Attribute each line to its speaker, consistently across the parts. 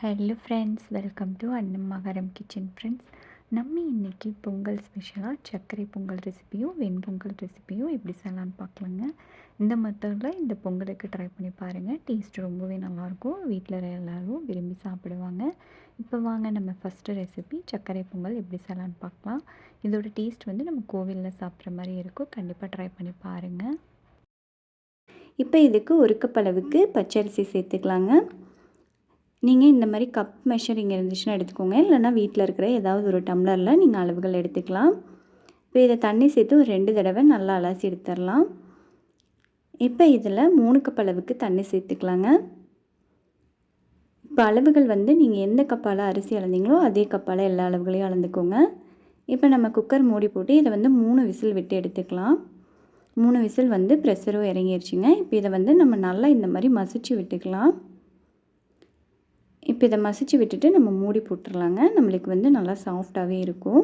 Speaker 1: Hello friends welcome to அன்னம் மகரம் kitchen friends நம்ம இன்றைக்கி பொங்கல் ஸ்பெஷலாக சர்க்கரை பொங்கல் ரெசிபியும் வெண்பொங்கல் ரெசிபியும் எப்படி செய்யலான்னு பார்க்கலாங்க. இந்த மெத்தடில் இந்த பொங்கலுக்கு ட்ரை பண்ணி பாருங்கள் டேஸ்ட் ரொம்பவே நல்லாயிருக்கும். வீட்டில் எல்லோரும் விரும்பி சாப்பிடுவாங்க. இப்போ வாங்க நம்ம ஃபஸ்ட்டு ரெசிபி சர்க்கரை பொங்கல் எப்படி செய்யலான்னு பார்க்கலாம். இதோட டேஸ்ட் வந்து நம்ம கோவிலில் சாப்பிட்ற மாதிரி இருக்கும். கண்டிப்பாக ட்ரை பண்ணி பாருங்கள்
Speaker 2: இப்போ இதுக்கு ஒரு கப் அளவுக்கு பச்சரிசி சேர்த்துக்கலாங்க. நீங்கள் இந்த மாதிரி கப் மெஷரிங் இருந்துச்சுன்னா எடுத்துக்கோங்க. இல்லைனா வீட்டில் இருக்கிற ஏதாவது ஒரு டம்ளரில் நீங்கள் அளவுகள் எடுத்துக்கலாம். இப்போ இதை தண்ணி சேர்த்து ஒரு ரெண்டு தடவை நல்லா அலசி எடுத்துடலாம். இப்போ இதில் மூணு கப் அளவுக்கு தண்ணி சேர்த்துக்கலாங்க. இப்போ அளவுகள் வந்து நீங்கள் எந்த கப்பால் அரிசி அளந்தீங்களோ அதே கப்பால் எல்லா அளவுகளையும் அளந்துக்கோங்க. இப்போ நம்ம குக்கர் மூடி போட்டு இதை வந்து மூணு விசில் விட்டு எடுத்துக்கலாம். மூணு விசில் வந்து ப்ரெஷரும் இறங்கிருச்சுங்க. இப்போ இதை வந்து நம்ம நல்லா இந்த மாதிரி மசிச்சு விட்டுக்கலாம். இப்போ இதை மசிச்சு விட்டுட்டு நம்ம மூடி போட்டுடலாங்க நம்மளுக்கு வந்து நல்லா சாஃப்டாகவே இருக்கும்.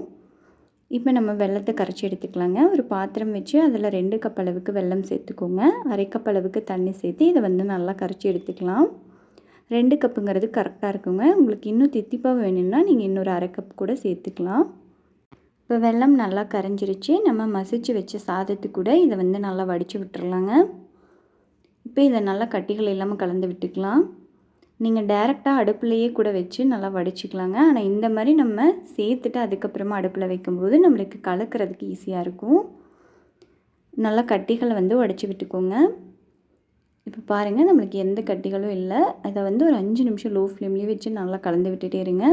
Speaker 2: இப்போ நம்ம வெள்ளத்தை கரைச்சி எடுத்துக்கலாங்க. ஒரு பாத்திரம் வச்சு அதில் ரெண்டு கப் அளவுக்கு வெல்லம் சேர்த்துக்கோங்க. அரை கப் அளவுக்கு தண்ணி சேர்த்து இதை வந்து நல்லா கரைச்சி எடுத்துக்கலாம். ரெண்டு கப்புங்கிறது கரெக்டாக இருக்குங்க. உங்களுக்கு இன்னும் தித்திப்பாக வேணும்னா நீங்கள் இன்னொரு அரை கப் கூட சேர்த்துக்கலாம். இப்போ வெல்லம் நல்லா கரைஞ்சிருச்சு. நம்ம மசிச்சு வச்ச சாதத்து கூட இதை வந்து நல்லா வடித்து விட்டுறலாங்க. இப்போ இதை நல்லா கட்டிகள் இல்லாமல் கலந்து விட்டுக்கலாம். நீங்கள் டேரெக்டாக அடுப்புலையே கூட வச்சு நல்லா வடிச்சிக்கலாங்க. ஆனால் இந்த மாதிரி நம்ம சேர்த்துட்டு அதுக்கப்புறமா அடுப்பில் வைக்கும்போது நம்மளுக்கு கலக்கிறதுக்கு ஈஸியாக இருக்கும். நல்லா கட்டிகளை வந்து உடச்சி விட்டுக்கோங்க. இப்போ பாருங்கள் நம்மளுக்கு எந்த கட்டிகளும் இல்லை. அதை வந்து ஒரு அஞ்சு நிமிஷம் லோ ஃப்ளேம்லேயே வச்சு நல்லா கலந்து விட்டுட்டே இருங்க.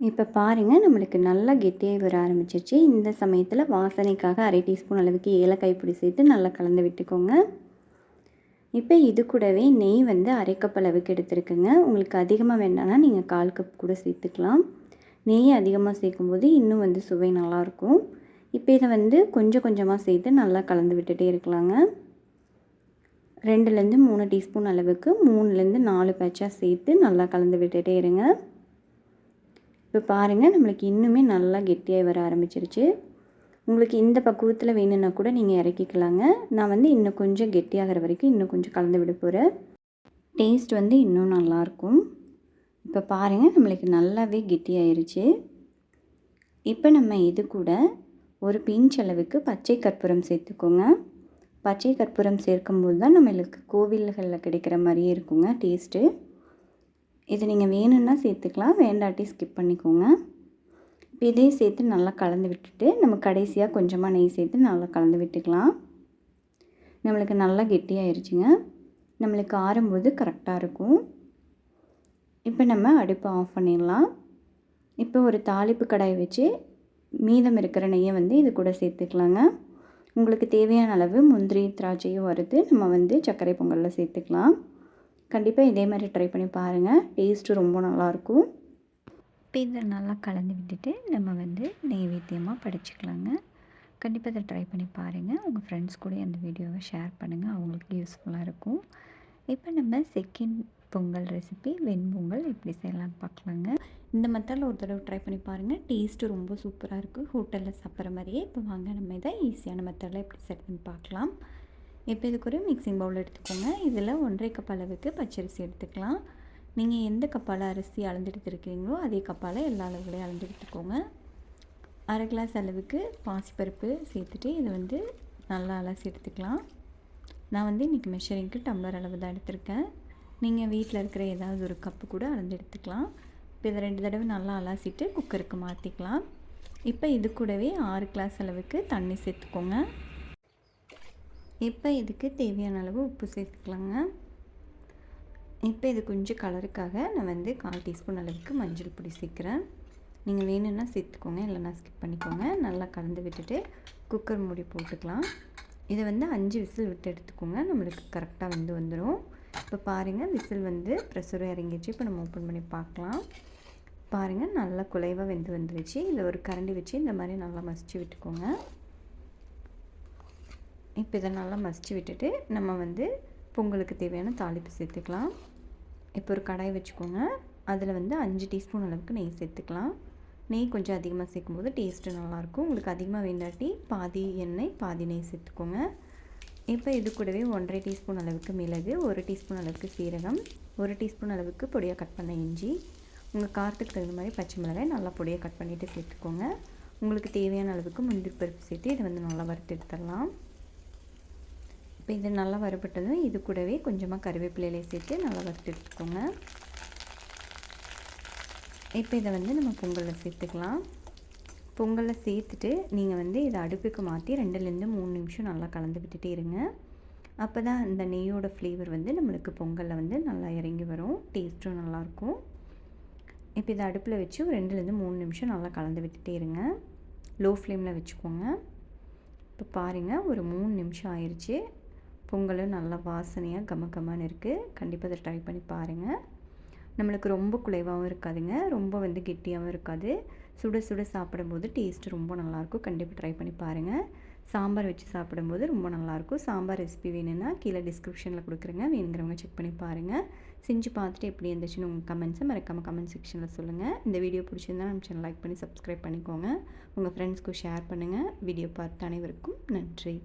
Speaker 2: இப்போ பாருங்கள் நம்மளுக்கு நல்லா கெட்டியாக வர ஆரம்பிச்சிருச்சு. இந்த சமயத்தில் வாசனைக்காக அரை டீஸ்பூன் அளவுக்கு ஏலக்காய் பொடி சேர்த்து நல்லா கலந்து விட்டுக்கோங்க. இப்போ இது கூடவே நெய் வந்து அரை கப் அளவுக்கு எடுத்துருக்குங்க. உங்களுக்கு அதிகமாக வேண்டாம்னா நீங்கள் கால் கப் கூட சேர்த்துக்கலாம். நெய் அதிகமாக சேர்க்கும்போது இன்னும் வந்து சுவை நல்லாயிருக்கும். இப்போ இதை வந்து கொஞ்சம் கொஞ்சமாக சேர்த்து நல்லா கலந்து விட்டுட்டே இருக்கலாங்க. ரெண்டுலேருந்து மூணு டீஸ்பூன் அளவுக்கு மூணுலேருந்து நாலு பேட்சாக சேர்த்து நல்லா கலந்து விட்டுட்டே இருங்க. இப்போ பாருங்கள் நம்மளுக்கு இன்னுமே நல்லா கெட்டியாக வர ஆரம்பிச்சிருச்சு. உங்களுக்கு இந்த பக்குவத்தில் வேணும்னா கூட நீங்கள் இறக்கிக்கலாங்க. நான் வந்து இன்னும் கொஞ்சம் கெட்டியாகிற வரைக்கும் இன்னும் கொஞ்சம் கலந்து விட போகிறேன் டேஸ்ட் வந்து இன்னும் நல்லாயிருக்கும். இப்போ பாருங்கள் நம்மளுக்கு நல்லாவே கெட்டியாயிருச்சு. இப்போ நம்ம இது கூட ஒரு பிஞ்ச் அளவுக்கு பச்சை கற்பூரம் சேர்த்துக்கோங்க. பச்சை கற்பூரம் சேர்க்கும்போது தான் நம்மளுக்கு கோவில்களில் கிடைக்கிற மாதிரியே இருக்குங்க டேஸ்ட்டு இது நீங்கள் வேணும்னா சேர்த்துக்கலாம் வேண்டாட்டி ஸ்கிப் பண்ணிக்கோங்க. இப்போ இதையும் சேர்த்து நல்லா கலந்து விட்டுட்டு நம்ம கடைசியாக கொஞ்சமாக நெய் சேர்த்து நல்லா கலந்து விட்டுக்கலாம். நம்மளுக்கு நல்லா கெட்டியாயிருச்சுங்க. நம்மளுக்கு ஆறும்போது கரெக்டாக இருக்கும். இப்போ நம்ம அடுப்பை ஆஃப் பண்ணிடலாம். இப்போ ஒரு தாளிப்பு கடாய் வச்சு மீதம் இருக்கிற நெய்யை வந்து இது கூட சேர்த்துக்கலாங்க. உங்களுக்கு தேவையான அளவு முந்திரி திராட்சையும் வறுத்து நம்ம வந்து சர்க்கரை பொங்கலில் சேர்த்துக்கலாம். கண்டிப்பாக இதே மாதிரி ட்ரை பண்ணி பாருங்கள் டேஸ்ட்டு ரொம்ப நல்லாயிருக்கும்
Speaker 1: இப்போ இதை நல்லா கலந்து விட்டுட்டு நம்ம வந்து நெய்வேத்தியமாக படிச்சுக்கலாங்க. கண்டிப்பாக இதை ட்ரை பண்ணி பாருங்கள் உங்கள் ஃப்ரெண்ட்ஸ் கூட அந்த வீடியோவை ஷேர் பண்ணுங்கள் அவங்களுக்கு யூஸ்ஃபுல்லாக இருக்கும். இப்போ நம்ம செகண்ட் பொங்கல் ரெசிபி வெண்பொங்கல் எப்படி செய்யலாம்னு பார்க்கலாங்க. இந்த மெத்தடில் ஒரு தடவை ட்ரை பண்ணி பாருங்கள் டேஸ்ட்டு ரொம்ப சூப்பராக இருக்குது ஹோட்டலில் சாப்பிட்ற மாதிரியே. இப்போ வாங்க நம்ம இதை ஈஸியான மெத்தடில் எப்படி செய்யணும்னு பார்க்கலாம். இப்போ இதுக்கு ஒரு மிக்சிங் பவுல் எடுத்துக்கோங்க. இதில் ஒன்றரை கப் அளவுக்கு பச்சரிசி எடுத்துக்கலாம். நீங்கள் எந்த கப்பால் அரிசி அளந்தெடுத்துருக்கீங்களோ அதே கப்பால் எல்லா அளவுகளையும் அளந்தெடுத்துக்கோங்க. அரை கிளாஸ் அளவுக்கு பாசிப்பருப்பு சேர்த்துட்டு இதை வந்து நல்லா அலசி எடுத்துக்கலாம். நான் வந்து இன்றைக்கி மெஷரிங்க்கு டம்ளர் அளவு தான் எடுத்திருக்கேன். நீங்கள் வீட்டில் இருக்கிற ஏதாவது ஒரு கப்பு கூட அளந்து எடுத்துக்கலாம் இப்போ இதை ரெண்டு தடவை நல்லா அலசிட்டு குக்கருக்கு மாற்றிக்கலாம் இப்போ இது கூடவே ஆறு கிளாஸ் அளவுக்கு தண்ணி சேர்த்துக்கோங்க. இப்போ இதுக்கு தேவையான அளவு உப்பு சேர்த்துக்கலாங்க. இப்போ இது கொஞ்சம் கலருக்காக நான் வந்து கால் டீஸ்பூன் அளவுக்கு மஞ்சள் பொடி சேர்க்குறேன். நீங்கள் வேணும்னா சேர்த்துக்கோங்க இல்லைனா ஸ்கிப் பண்ணிக்கோங்க. நல்லா கலந்து விட்டுட்டு குக்கர் மூடி போட்டுக்கலாம். இதை வந்து அஞ்சு விசில் விட்டு எடுத்துக்கோங்க நம்மளுக்கு கரெக்டாக வந்து வந்துடும் இப்போ பாருங்கள் விசில் வந்து ப்ரெஷரும் இறங்கிடுச்சு. இப்போ நம்ம ஓப்பன் பண்ணி பார்க்கலாம். பாருங்கள் நல்லா குலைவாக வெந்து வந்துருச்சு. இதில் ஒரு கரண்டி வச்சு இந்த மாதிரி நல்லா மசிச்சு விட்டுக்கோங்க. இப்போ இதை நல்லா மசிச்சு விட்டுட்டு நம்ம வந்து பொங்கலுக்கு தேவையான தாளிப்பு சேர்த்துக்கலாம். இப்போ ஒரு கடாய் வச்சுக்கோங்க. அதில் வந்து அஞ்சு டீஸ்பூன் அளவுக்கு நெய் சேர்த்துக்கலாம். நெய் கொஞ்சம் அதிகமாக சேர்க்கும்போது டேஸ்ட்டு நல்லாயிருக்கும். உங்களுக்கு அதிகமாக வேண்டாட்டி பாதி எண்ணெய் பாதி நெய் சேர்த்துக்கோங்க. இப்போ இது கூடவே ஒன்றரை டீஸ்பூன் அளவுக்கு மிளகு ஒரு டீஸ்பூன் அளவுக்கு சீரகம் ஒரு டீஸ்பூன் அளவுக்கு பொடியாக கட் பண்ண இஞ்சி. உங்கள் காரத்துக்கு தகுந்த மாதிரி பச்சை மிளகாய் நல்லா பொடியாக கட் பண்ணிவிட்டு சேர்த்துக்கோங்க. உங்களுக்கு தேவையான அளவுக்கு முந்திரி பருப்பு சேர்த்து இதை வந்து நல்லா வறுத்து எடுத்துடலாம். இப்போ இது நல்லா வறுபட்டதும் இது கூடவே கொஞ்சமாக கருவேப்பிலையிலே சேர்த்து நல்லா வறுத்து எடுத்துக்கோங்க. இப்போ இதை வந்து நம்ம பொங்கலில் சேர்த்துக்கலாம். பொங்கலில் சேர்த்துட்டு நீங்கள் வந்து இதை அடுப்புக்கு மாற்றி ரெண்டுலேருந்து மூணு நிமிஷம் நல்லா கலந்து விட்டுட்டே இருங்க. அப்போ தான் இந்த நெய்யோட ஃப்ளேவர் வந்து நம்மளுக்கு பொங்கலில் வந்து நல்லா இறங்கி வரும். டேஸ்ட்டும் நல்லாயிருக்கும் இப்போ இதை அடுப்பில் வச்சு ஒரு ரெண்டுலேருந்து மூணு நிமிஷம் நல்லா கலந்து விட்டுட்டே இருங்க. லோ ஃப்ளேமில் வச்சுக்கோங்க. இப்போ பாருங்கள் ஒரு மூணு நிமிஷம் ஆயிடுச்சு பொங்கலும் நல்லா வாசனையாக கம கமன்னு இருக்குது கண்டிப்பாக அதை ட்ரை பண்ணி பாருங்கள் நம்மளுக்கு ரொம்ப குலைவாகவும் இருக்காதுங்க. ரொம்ப வந்து கெட்டியாகவும் இருக்காது. சுட சுட சாப்பிடும்போது டேஸ்ட்டு ரொம்ப நல்லாயிருக்கும் கண்டிப்பாக ட்ரை பண்ணி பாருங்கள் சாம்பார் வச்சு சாப்பிடும்போது ரொம்ப நல்லாயிருக்கும் சாம்பார் ரெசிபி வேணும்னா கீழே டிஸ்கிரிப்ஷனில் கொடுக்குறேங்க. வேணுங்கிறவங்க செக் பண்ணி பாருங்கள் செஞ்சு பார்த்துட்டு எப்படி இருந்துச்சுன்னு உங்கள் கமெண்ட்ஸை மறக்காமல் கமெண்ட் செக்ஷனில் சொல்லுங்கள் இந்த வீடியோ பிடிச்சிருந்தா நம்ம சேனல் லைக் பண்ணி சப்ஸ்கிரைப் பண்ணிக்கோங்க. உங்கள் ஃப்ரெண்ட்ஸ்க்கு ஷேர் பண்ணுங்கள் வீடியோ பார்த்த அனைவருக்கும் நன்றி.